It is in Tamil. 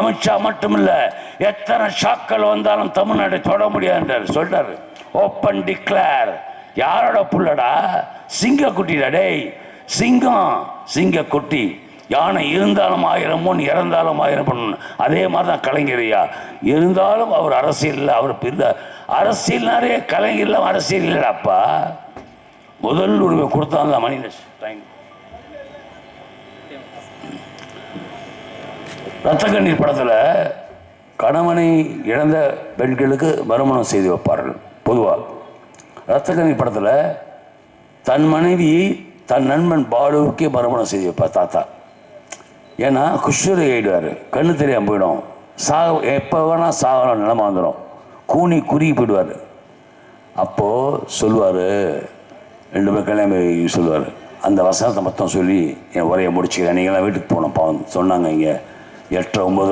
அமித்ஷா மட்டுமில்ல எத்தனை ஷாக்கள் வந்தாலும் தமிழ்நாடு தொட முடியாதுன்றார். சொல்றாரு ஓப்பன் டிக்ளேர் யாரோட புள்ளடா? சிங்க குட்டிடா டேய். சிங்கம் சிங்க குட்டி யானை இருந்தாலும் ஆயிரம் முன் இறந்தாலும் ஆயிரம் பொன் அதே மாதிரி தான் கலைஞரையா. இருந்தாலும் அவர் அரசியல் அவர் பிரிந்த அரசியல்னாரே கலைஞர்லாம் அரசியல் இல்லைடாப்பா. முதல் உரிமை கொடுத்தாங்க மணிதேஷ் தேங்க்யூ ரத்த கண்ணீர் படத்தில் கணவனை இழந்த பெண்களுக்கு மறுமணம் செய்து வைப்பார்கள் பொதுவாக ரத்த கண்ணீர் படத்தில் தன் மனைவியை தன் நண்பன் பாலுவுக்கே மறுமணம் செய்து வைப்பார் தாத்தா. ஏன்னா குஷ்வரை ஆகிடுவார் கண்ணு தெரியாமல் போயிடும். சாக எப்போ வேணால் சாகலாம் நிலமா வந்துடும் கூனி குறுகி போயிடுவார். அப்போது சொல்லுவார் ரெண்டு பேர் கல்யாணம் சொல்லுவார். அந்த வசனத்தை மொத்தம் சொல்லி என் உரையை முடிச்சுக்கிறேன். நீங்களாம் வீட்டுக்கு போனோம் பாவம் சொன்னாங்க இங்கே. எட்டு ஒம்பது